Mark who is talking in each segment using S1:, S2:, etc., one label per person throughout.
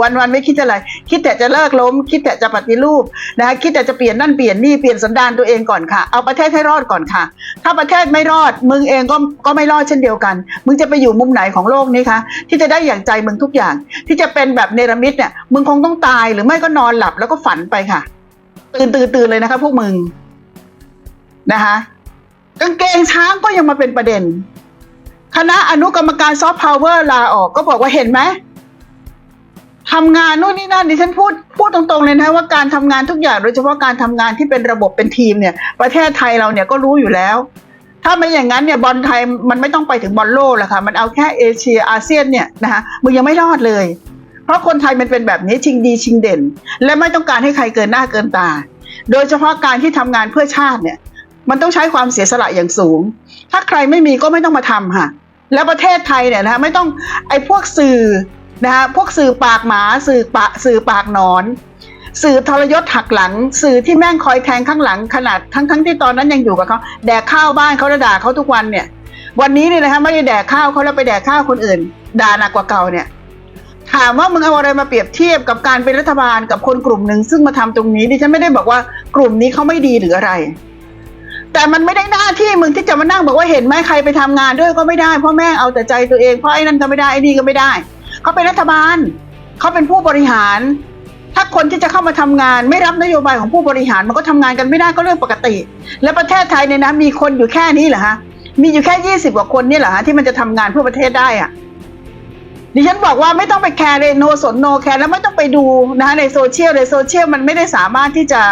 S1: วันวันไม่คิดอะไร คิดแต่จะเลิกล้ม คิดแต่จะปฏิรูปนะคะคิดแต่จะเปลี่ยนนั่นเปลี่ยนนี่เปลี่ยนสันดานตัวเองก่อนค่ะ เอาประเทศให้รอดก่อนค่ะ ถ้าประเทศไม่รอด มึงเองก็ก็ไม่รอดเช่นเดียวกัน มึงจะไปอยู่มุมไหนของโลกนี้คะที่จะได้อย่างใจมึงทุกอย่าง ที่จะเป็นแบบเนรมิตเนี่ยมึงคงต้องตายหรือไม่ก็นอนหลับแล้วก็ฝันไปค่ะ ตื่นตื่นตื่นเลยนะคะ พวกมึงนะคะกางเกงช้างก็ยังมาเป็นประเด็น คณะอนุกรรมการซอฟต์พาวเวอร์ลาออกก็บอกว่าเห็นไหม ทำงานนู่นนี่นั่นดิฉันพูดพูดตรงๆเลยนะว่าการทำงานทุกอย่างโดยเฉพาะการทำงานที่เป็นระบบเป็นทีมเนี่ย ประเทศไทยเราเนี่ยก็รู้อยู่แล้ว ถ้าไม่อย่างนั้นเนี่ยบอลไทยมันไม่ต้องไปถึงบอลโลกหรอกค่ะมันเอาแค่เอเชียอาเซียนเนี่ยนะคะมึงยังไม่รอดเลย เพราะคนไทยมันเป็นแบบนี้ชิงดีชิงเด่น และไม่ต้องการให้ใครเกินหน้าเกินตา โดยเฉพาะการที่ทำงานเพื่อชาติเนี่ย มันต้องใช้ความเสียสละอย่างสูง ถ้าใครไม่มีก็ไม่ต้องมาทำค่ะ แล้วประเทศไทยเนี่ยนะคะไม่ต้องไอ้พวกสื่อ นะคะพวกสื่อปากหมาสื่อปะสื่อปากหนอน สื่อทรยศหักหลัง สื่อที่แม่งคอยแทงข้างหลังขนาดทั้งทั้งที่ตอนนั้นยังอยู่กับเขาแดกข้าวบ้านเขาแล้วด่าเขาทุกวันเนี่ย วันนี้เนี่ยนะคะไม่ได้แดกข้าวเขาแล้วไปแดกข้าวคนอื่นด่าหนักกว่าเก่าเนี่ยถามว่ามึงเอาอะไรมาเปรียบเทียบกับการเป็นรัฐบาลกับคนกลุ่มหนึ่งซึ่งมาทำตรงนี้ดิฉันไม่ได้บอกว่ากลุ่มนี้เขาไม่ดีหรืออะไร แต่มันไม่ได้หน้าที่มึงที่จะมานั่งบอกว่าเห็นไหมใครไปทำงานด้วยก็ไม่ได้เพราะแม่เอาแต่ใจตัวเองเพราะไอ้นั่นก็ไม่ได้ไอ้นี่ก็ไม่ได้ เขาเป็นรัฐบาล เขาเป็นผู้บริหาร ถ้าคนที่จะเข้ามาทำงาน ไม่รับนโยบายของผู้บริหารมันก็ทำงานกันไม่ได้ก็เรื่องปกติ และประเทศไทยเนี่ยนะมีคนอยู่แค่นี้เหรอฮะมีอยู่แค่ยี่สิบกว่าคนเนี่ยเหรอฮะที่มันจะทำงานเพื่อประเทศได้อะดิฉันบอกว่าไม่ต้องไปแคร์เลยโนสนโนแคร์แล้วไม่ต้องไปดูนะคะในโซเชียลในโซเชียลมันไม่ได้สามารถที่จะ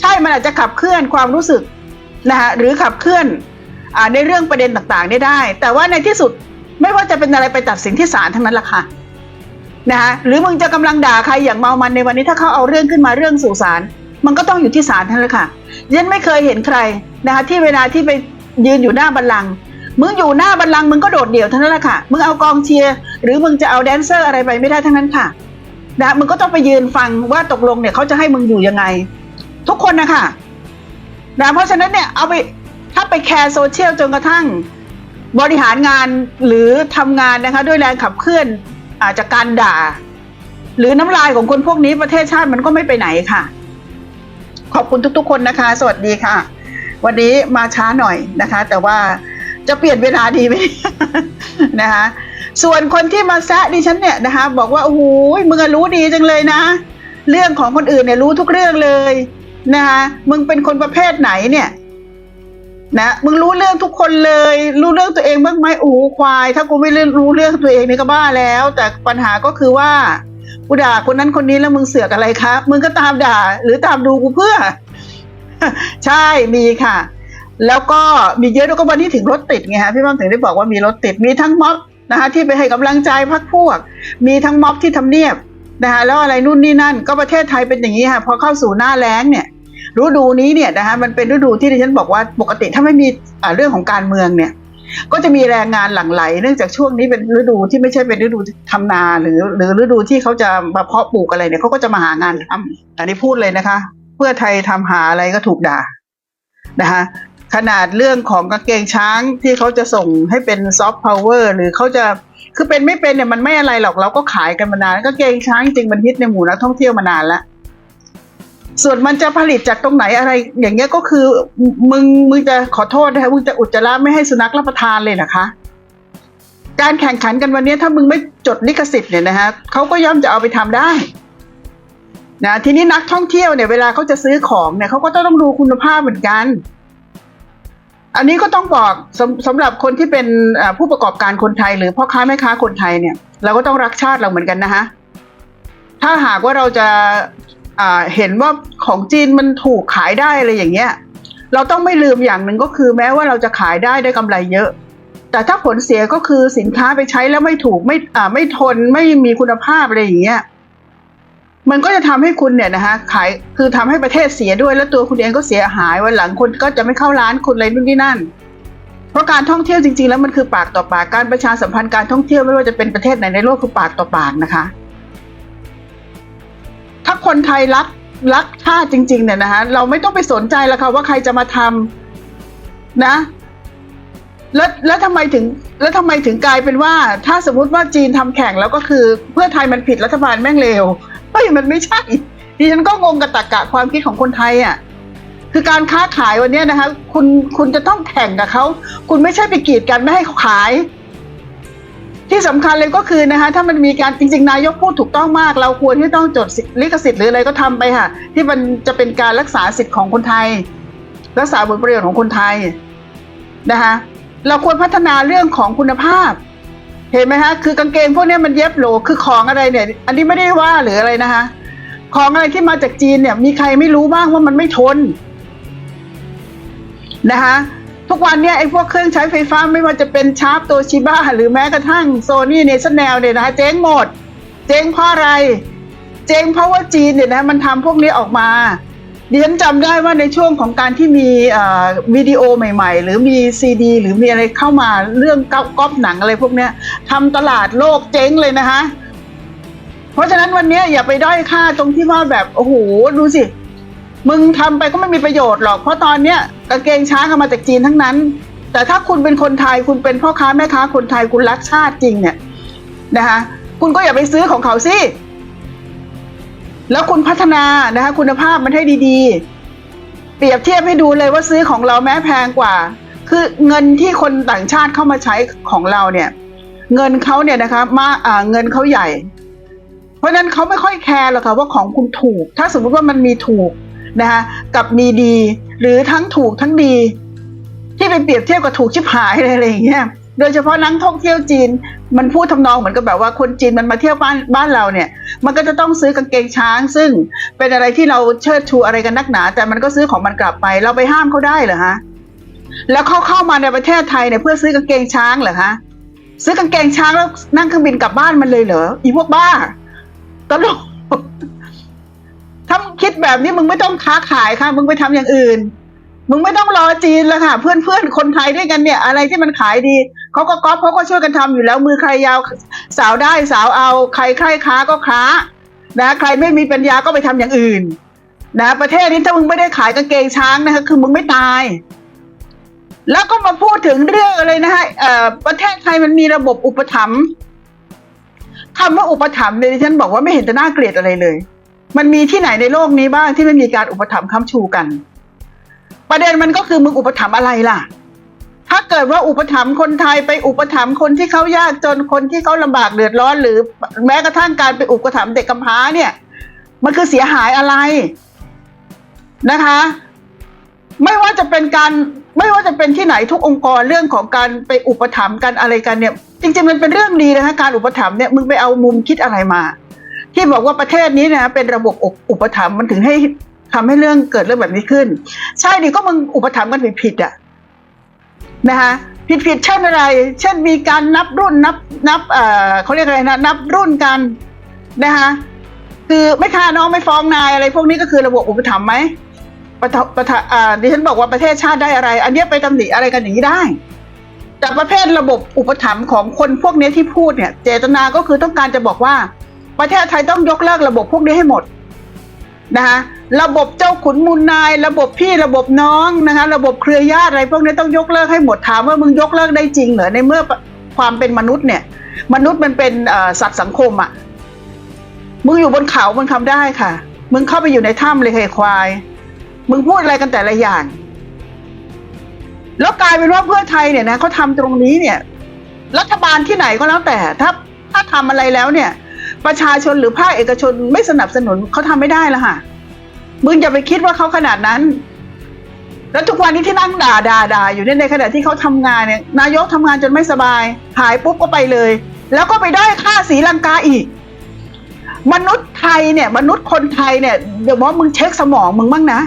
S1: ใช่มันอาจจะขับเคลื่อนความรู้สึกนะคะหรือขับเคลื่อนอในเรื่องประเด็นต่างๆ ได้ได้ แต่ว่าในที่สุด ไม่ว่าจะเป็นอะไรไปตัดสินที่ศาลทั้งนั้นแหละค่ะนะคะหรือมึงจะกำลังด่าใครอย่างเมามันในวันนี้ถ้าเขาเอาเรื่องขึ้นมาเรื่องสู่ศาลมันก็ต้องอยู่ที่ศาลทั้งนั้นแหละค่ะยันไม่เคยเห็นใครนะคะที่เวลาที่ไปยืนอยู่หน้าบัลลังก์มึงอยู่หน้าบัลลังก์มึงก็โดดเดี่ยวทั้งนั้นแหละค่ะมึงเอากองเชียร์หรือมึงจะเอาแดนเซอร์อะไรไปไม่ได้ทั้งนั้นค่ะนะมึงก็ต้องไปยืนฟังว่าตกลงเนี่ยเขาจะให้มึงอยู่ยังไง ทุกคนนะคะนะเพราะฉะนั้นเนี่ยเอาไปถ้าไปแคร์โซเชียลจนกระทั่ง บริหารงานหรือทำงานนะคะด้วยแรงขับเคลื่อนอาจากการด่า หรือน้ำลายของคนพวกนี้ประเทศชาติมันก็ไม่ไปไหนค่ะ ขอบคุณทุกๆ คนนะคะ สวัสดีค่ะ วันนี้มาช้าหน่อยนะคะ แต่ว่าจะเปลี่ยนเวลาดีไหมนะคะ ส่วนคนที่มาแซะดิฉันเนี่ยนะคะ บอกว่าโอ้โหมึงรู้ดีจังเลยนะ เรื่องของคนอื่นเนี่ยรู้ทุกเรื่องเลยนะคะมึงเป็นคนประเภทไหนเนี่ย นะมึงรู้เรื่องทุกคนเลย รู้เรื่องตัวเองบ้างไหมโอ้ควาย ถ้ากูไม่รู้เรื่องตัวเองนี่ก็บ้าแล้ว แต่ปัญหาก็คือว่ากูด่าคนนั้นคนนี้แล้วมึงเสือกอะไรคะมึงก็ตามด่า หรือตามดูกูเพื่อ ใช่มีค่ะ แล้วก็มีเยอะแล้วก็วันนี้ถึงรถติดไงฮะพี่บ้างถึงได้บอกว่ามีรถติดมีทั้งม็อบนะคะที่ไปให้กำลังใจพักพวก มีทั้งม็อบที่ทำเนียบนะคะแล้วอะไรนู่นนี่นั่น ก็ประเทศไทยเป็นอย่างนี้ค่ะพอเข้าสู่หน้าแล้งเนี่ย ฤดูนี้เนี่ยนะคะมันเป็นฤดูที่ดิฉันบอกว่าปกติถ้าไม่มีเรื่องของการเมืองเนี่ย ก็จะมีแรงงานหลั่งไหล เนื่องจากช่วงนี้เป็นฤดูที่ไม่ใช่เป็นฤดูทำนาหรือ หรือฤดูที่เขาจะมาเพาะปลูกอะไรเนี่ยเขาก็จะมาหางานทำอันนี้พูดเลยนะคะ เพื่อไทยทำหาอะไรก็ถูกด่านะคะขนาดเรื่องของกางเกงช้างที่เขาจะส่งให้เป็นซอฟต์พาวเวอร์หรือเขาจะคือเป็นไม่เป็นเนี่ยมันไม่อะไรหรอกเราก็ขายกันมานานกางเกงช้างจริงมันฮิตในหมู่นักท่องเที่ยวมานานแล้ว ส่วนมันจะผลิตจากตรงไหนอะไร อย่างเงี้ยก็คือมึงมึงจะขอโทษนะคะมึงจะอุจจาระไม่ให้สุนัขรับประทานเลยนะคะ การแข่งขันกันวันนี้ถ้ามึงไม่จดลิขสิทธิ์เนี่ยนะคะเขาก็ย่อมจะเอาไปทำได้นะทีนี้นักท่องเที่ยวเนี่ยเวลาเขาจะซื้อของเนี่ยเขาก็ต้องดูคุณภาพเหมือนกัน อันนี้ก็ต้องบอกสำสำหรับคนที่เป็นผู้ประกอบการคนไทย หรือพ่อค้าแม่ค้าคนไทยเนี่ย เราก็ต้องรักชาติเราเหมือนกันนะคะถ้าหากว่าเราจะ เห็นว่าของจีนมันถูกขายได้อะไรอย่างเงี้ย เราต้องไม่ลืมอย่างหนึ่งก็คือแม้ว่าเราจะขายได้ได้กำไรเยอะ แต่ถ้าผลเสียก็คือสินค้าไปใช้แล้วไม่ถูกไม่ไม่ทนไม่มีคุณภาพอะไรอย่างเงี้ยมันก็จะทำให้คุณเนี่ยนะคะขายคือทำให้ประเทศเสียด้วยแล้วตัวคุณเองก็เสียหายวันหลังคนก็จะไม่เข้าร้านคุณอะไรนู่นนี่นั่น เพราะการท่องเที่ยวจริงๆ แล้วมันคือปากต่อปากการประชาสัมพันธ์การท่องเที่ยวไม่ว่าจะเป็นประเทศไหนในโลกคือปากต่อปากนะคะ ถ้าคนไทยรักรักชาติจริง ๆ เนี่ยนะคะเราไม่ต้องไปสนใจแล้วค่ะว่าใครจะมาทำนะ แล้วแล้วทำไมถึง แล้วทำไมถึงกลายเป็นว่า ถ้าสมมติว่าจีนทำแข่งแล้วก็คือ เพื่อไทยมันผิดรัฐบาลแม่งเลวเฮ้ยมันไม่ใช่ดิฉันก็งงกับตรกะความคิดของคนไทยอะคือการค้าขายวันนี้นะคะ คุณคุณจะต้องแข่งกับเขา คุณไม่ใช่ไปกีดกันไม่ให้เขาขาย ที่สำคัญเลยก็คือนะคะถ้ามันมีการจริง ๆ นายกพูดถูกต้องมาก เราควรที่ต้องจดลิขสิทธิ์หรืออะไรก็ทำไปค่ะ ที่มันจะเป็นการรักษาสิทธิ์ของคนไทย รักษาผลประโยชน์ของคนไทยนะคะเราควรพัฒนาเรื่องของคุณภาพ เห็นไหมคะคือกางเกงพวกนี้มันเย็บโหลคือของอะไรเนี่ย อันนี้ไม่ได้ว่าหรืออะไรนะคะ ของอะไรที่มาจากจีนเนี่ย มีใครไม่รู้บ้างว่ามันไม่ทนนะคะ ทุกวันเนี่ยไอ้พวกเครื่องใช้ไฟฟ้าไม่ว่าจะเป็นชาร์ปโตชิบ้าหรือแม้กระทั่งโซนี่เนชั่นแนลเนี่ยนะเจ๊งหมด เจ๊งเพราะอะไร เจ๊งเพราะว่าจีนเนี่ยนะมันทำพวกนี้ออกมาดิฉันจำได้ว่าในช่วงของการที่มีเอ่อวิดีโอใหม่ ๆ หรือมีซีดี หรือมีอะไรเข้ามาเรื่องก๊อปก๊อปหนังอะไรพวกนี้ทำตลาดโลกเจ๊งเลยนะคะ เพราะฉะนั้นวันนี้อย่าไปด้อยค่าตรงที่ว่าแบบ โอ้โห ดูสิ มึงทำไปก็ไม่มีประโยชน์หรอก เพราะตอนเนี้ยกางเกงช้างเอามาจากจีนทั้งนั้น แต่ถ้าคุณเป็นคนไทยคุณเป็นพ่อค้าแม่ค้าคนไทยคุณรักชาติจริงเนี่ยนะคะคุณก็อย่าไปซื้อของเขาสิแล้วคุณพัฒนานะคะคุณภาพมันให้ดีๆ เปรียบเทียบให้ดูเลยว่าซื้อของเราแม้แพงกว่า คือเงินที่คนต่างชาติเข้ามาใช้ของเราเนี่ย เงินเขาเนี่ยนะคะมาอ่าเงินเขาใหญ่ เพราะฉะนั้นเขาไม่ค่อยแคร์หรอกค่ะว่าของคุณถูก ถ้าสมมุติว่ามันมีถูก นะคะกับมีดี หรือทั้งถูกทั้งดี ที่ไปเปรียบเทียบกับถูกชิบหายอะไรอย่างเงี้ยโดยเฉพาะนักท่องเที่ยวจีน มันพูดทำนองเหมือนกับแบบว่าคนจีนมันมาเที่ยวบ้านบ้านเราเนี่ย มันก็จะต้องซื้อกางเกงช้าง ซึ่งเป็นอะไรที่เราเชิดชูอะไรกันนักหนา แต่มันก็ซื้อของมันกลับไป เราไปห้ามเขาได้เหรอฮะแล้วเขาเข้ามาในประเทศไทยเนี่ยเพื่อซื้อกางเกงช้างเหรอฮะซื้อกางเกงช้างแล้วนั่งเครื่องบินกลับบ้านมันเลยเหรออีพวกบ้าตลก คิดแบบนี้มึงไม่ต้องค้าขายค่ะ มึงไปทำอย่างอื่น มึงไม่ต้องรอจีนแล้วค่ะ เพื่อนเพื่อนคนไทยด้วยกันเนี่ย อะไรที่มันขายดีเขาก็ก๊อปเขาก็ช่วยกันทำอยู่แล้ว มือใครยาวสาวได้สาวเอา ใครใครค้าก็ค้า นะใครไม่มีปัญญาก็ไปทำอย่างอื่น นะ ประเทศนี้ถ้ามึงไม่ได้ขายกางเกงช้างนะคะคือมึงไม่ตายแล้วก็มาพูดถึงเรื่องอะไรนะฮะประเทศไทยมันมีระบบอุปถัมภ์คำว่าอุปถัมภ์เนี่ยดิฉันบอกว่าไม่เห็นจะน่าเกลียดอะไรเลย มันมีที่ไหนในโลกนี้บ้างที่ไม่มีการอุปถัมภ์ค้ำชูกัน ประเด็นมันก็คือมึงอุปถัมภ์อะไรล่ะ ถ้าเกิดว่าอุปถัมภ์คนไทยไปอุปถัมภ์คนที่เขายากจนคนที่เขาลำบากเดือดร้อน หรือแม้กระทั่งการไปอุปถัมภ์เด็กกำพร้าเนี่ย มันคือเสียหายอะไรนะคะ ไม่ว่าจะเป็นการไม่ว่าจะเป็นที่ไหนทุกองค์กรเรื่องของการไปอุปถัมภ์กันอะไรกันเนี่ย จริงๆมันเป็นเรื่องดีนะคะการอุปถัมภ์เนี่ยมึงไปเอามุมคิดอะไรมา ที่บอกว่าประเทศนี้นะเป็นระบบอุปถัมภ์มันถึงให้ทำให้เรื่องเกิดเรื่องแบบนี้ขึ้น ใช่ดิก็มึงอุปถัมภ์กันผิดๆอะนะคะผิดผิดเช่นอะไร เช่นมีการนับรุ่นนับนับเอ่อเขาเรียกอะไรนะนับรุ่นกันนะคะคือไม่ฆ่าน้องไม่ฟ้องนายอะไร พวกนี้ก็คือระบบอุปถัมภ์ไหมประทประทอ่าดิฉันบอกว่าประเทศชาติได้อะไร อันเนี้ไปตำหนิอะไรกันอย่างนี้ได้ แต่ประเภทระบบอุปถัมภ์ของคนพวกนี้ที่พูดเนี่ย เจตนาก็คือต้องการจะบอกว่า ประเทศไทยต้องยกเลิกระบบพวกนี้ให้หมดนะคะระบบเจ้าขุนมูลนาย ระบบพี่ระบบน้องนะคะระบบเครือญาติอะไรพวกนี้ต้องยกเลิกให้หมดถามว่ามึงยกเลิกได้จริงเหรอในเมื่อความเป็นมนุษย์เนี่ย มนุษย์มันเป็นสัตว์สังคมอะ่ะมึงอยู่บนเขามึงทำได้ค่ะ มึงเข้าไปอยู่ในถ้ำเลยไข่ควาย มึงพูดอะไรกันแต่ละอย่าง แล้วกลายเป็นว่าเพื่อไทยเนี่ยนะเขาทำตรงนี้เนี่ย รัฐบาลที่ไหนก็แล้วแต่ ถ้าถ้าทำอะไรแล้วเนี่ย ประชาชนหรือภาคเอกชนไม่สนับสนุนเขาทำไม่ได้ล้วค่ะ มึงอย่าไปคิดว่าเขาขนาดนั้น แล้วทุกวันนี้ที่นั่งด่าด่าด่าอยู่เนี่ยในขณะที่เขาทำงานเนี่ยนายกทำงานจนไม่สบาย หายปุ๊บก็ไปเลย แล้วก็ไปได้ค่าสีลังกาอีก มนุษย์ไทยเนี่ย มนุษย์คนไทยเนี่ยเดี๋ยวว่ามึงเช็คสมองมึงบ้างนะ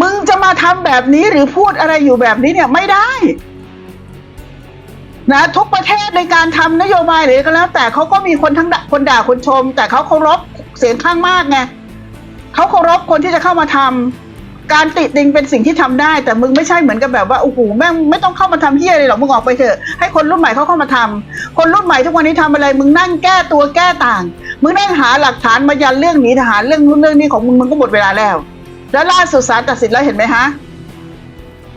S1: มึงจะมาทำแบบนี้หรือพูดอะไรอยู่แบบนี้เนี่ยไม่ได้ นะทุกประเทศในการทำนโยบายหรือก็แล้ว แต่เขาก็มีคนทั้งคนด่าคนชม แต่เขาเคารพเสียงข้างมากไงเขาเคารพคนที่จะเข้ามาทำการติดติงเป็นสิ่งที่ทำได้ แต่มึงไม่ใช่เหมือนกับแบบว่าโอ้โหแม่งไม่ต้องเข้ามาทำเฮียอะไรหรอกมึงออกไปเถอะให้คนรุ่นใหม่เขาเข้ามาทำคนรุ่นใหม่ทุกวันนี้ทำอะไร มึงนั่งแก้ตัวแก้ต่าง มึงนั่งหาหลักฐานมายันเรื่องหนีทหารเรื่องนู้นเรื่องนี้ของมึงมึงก็หมดเวลาแล้ว แล้วล่าสุดศาลตัดสินแล้วเห็นไหมฮะ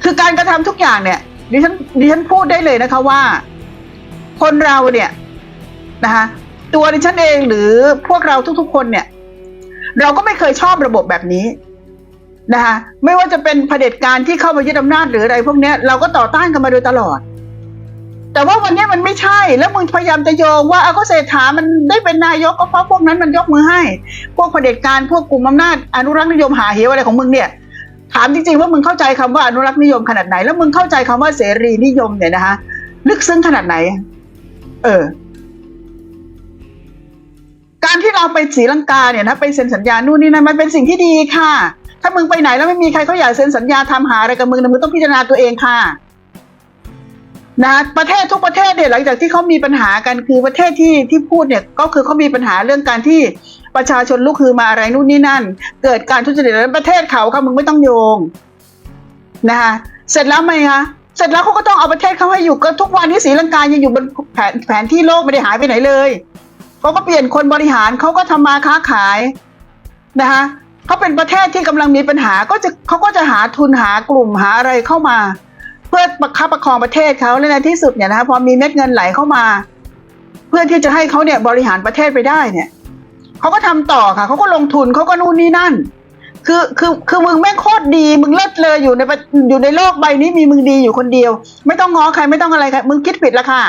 S1: คือการกระทำทุกอย่างเนี่ย ดิฉันดิฉันพูดได้เลยนะคะว่า คนเราเนี่ยนะคะตัวดิฉันเองหรือพวกเราทุกๆคนเนี่ย เราก็ไม่เคยชอบระบบแบบนี้นะคะไม่ว่าจะเป็นเผด็จการที่เข้ามายึดอำนาจหรืออะไรพวกเนี้ยเราก็ต่อต้านกันมาโดยตลอด แต่ว่าวันนี้มันไม่ใช่ แล้วมึงพยายามจะโยงว่าเอาก็เศรษฐามันได้เป็นนายกก็เพราะพวกนั้นมันยกมือให้ พวกเผด็จการพวกกลุ่มอำนาจอนุรักษ์นิยมหาเหวอะไรของมึงเนี่ย ถามจริงๆว่ามึงเข้าใจคำว่าอนุรักษ์นิยมขนาดไหน แล้วมึงเข้าใจคำว่าเสรีนิยมเนี่ยนะคะลึกซึ้งขนาดไหน เออ การที่เราไปศรีลังกาเนี่ยนะไปเซ็นสัญญานู่นนี่นั่นมันเป็นสิ่งที่ดีค่ะ ถ้ามึงไปไหนแล้วไม่มีใครเขาอยากเซ็นสัญญาทำหาอะไรกับมึงนะมึงต้องพิจารณาตัวเองค่ะนะประเทศทุกประเทศเนี่ยหลังจากที่เขามีปัญหากันคือประเทศที่ที่พูดเนี่ย ก็คือเขามีปัญหาเรื่องการที่ ประชาชนลุกฮือมาอะไรนู่นนี่นั่น เกิดการทุจริตแล้วประเทศเขาค่ะมึงไม่ต้องโยงนะคะเสร็จแล้วไหมคะเสร็จแล้วเขาก็ต้องเอาประเทศเขาให้อยู่ก็ทุกวันนี้ศรีลังกายังอยู่บนแผนแผนที่โลกไม่ได้หายไปไหนเลยเขาก็เปลี่ยนคนบริหารเขาก็ทำมาค้าขายนะคะเขาเป็นประเทศที่กำลังมีปัญหาก็จะเขาก็จะหาทุนหากลุ่มหาอะไรเข้ามา เพื่อประคับประคองประเทศเขาและในที่สุดเนี่ยนะคะพอมีเม็ดเงินไหลเข้ามา เพื่อที่จะให้เขาเนี่ยบริหารประเทศไปได้เนี่ย เขาก็ทำต่อค่ะเขาก็ลงทุนเขาก็นู่นนี่นั่น คือคือคือมึงแม่งโคตรดีมึงเลิศเลยอยู่ในปอยู่ในโลกใบนี้มีมึงดีอยู่คนเดียว ไม่ต้องง้อใครไม่ต้องอะไรค่ะมึงคิดผิดละค่ะ